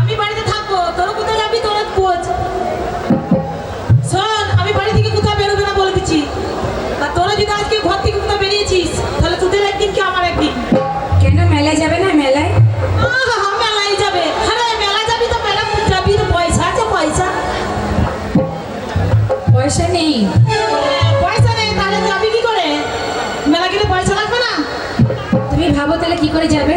আমি বাড়িতে থাকব। তোর কোথায় যাবি? তোর খোঁজ। শোন আমি বাড়ি থেকে কোথাও বেরোবে না বলে দিচ্ছি। আর তোরা যদি আজকে ঘর থেকে কোথাও বেরিয়েছিস তাহলে তোদের একদিন কি আমার একদিন? কেন মেলায় যাবে না মেলায়? মেলায় যাবে। আরে মেলায় যাবি তো মেলা যাবি তো। পয়সা আছে পয়সা। পয়সা নেই। পয়সা নেই তাহলে যাবি কি করে? মেলা গেলে পয়সা লাগবে না? তুমি ভাবো তাহলে কি করে যাবে?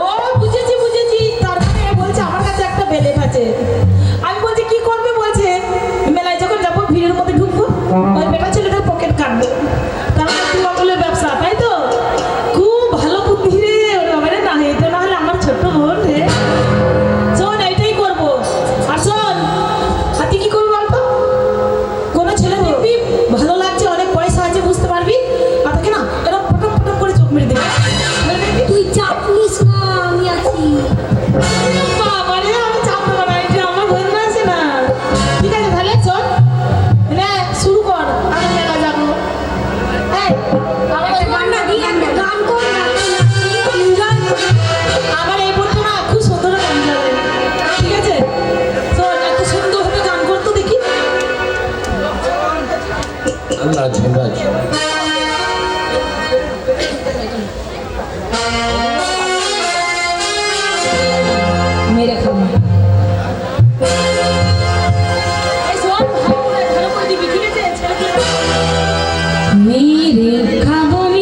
ও, বুঝেছি বুঝেছি। তারপরে মানে বলছে, আমার কাছে একটা বেলেট আছে। আমি বলছি, কি করবে? বলছে, মেলায় যখন যাব, ভিড়ের মধ্যে ঢুকবো। রাজ হেমরাজ মেরে খামা মেরে খাব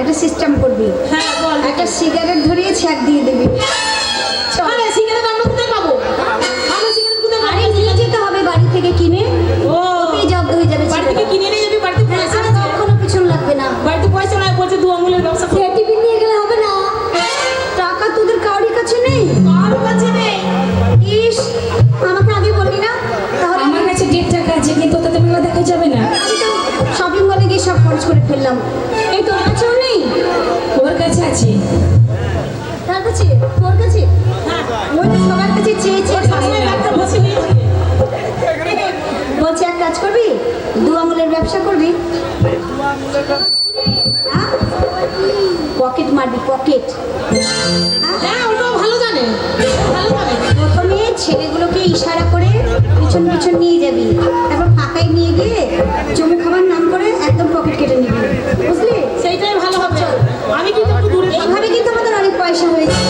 একটা সিস্টেম করবি। হ্যাঁ বল। একটা সিগারেট ধরিয়ে ছ্যাক দিয়ে দিবি। আরে সিগারেট আমরা কোথায় পাবো। আমরা সিগারেট কোথায় পাবো? আরে নিয়ে যেতে হবে বাড়ি থেকে কিনে। ও। জব্দ হয়ে যাবে বাড়ি থেকে কিনে নিয়ে যাবি বাড়িতে হ্যাঁ, পয়সা লাগবে না। বাড়িতে পয়সা বলছে দু আঙুলের ব্যবসা টিফিন নিয়ে গেলে হবে না। টাকা তোদের কাছে নেই। কারও কাছে নেই। ইস আমাকে আগে বলবি না? তাহলে আমার কাছে দেড় টাকা আছে কিন্তু মেলা দেখা যাবে না। শপিং মলে গিয়ে সব খরচ করে ফেললাম। এই ওর কাছে আছি। হ্যাঁ। বলছি এক কাজ করবি দু আঙুলের ব্যবসা করবি। হ্যাঁ? পকেট মারবি পকেট। হ্যাঁ, জানে। প্রথমে ছেলেগুলোকে ইশারা করে পিছন পিছন নিয়ে যাবি। তারপর ফাঁকায় নিয়ে গিয়ে জমি খাবার নাম করে একদম পকেট কেটে নিবি। বুঝলি? সেইটাই ভালো আমি কিন্তু এইভাবে কিন্তু আমাদের অনেক পয়সা হয়েছে।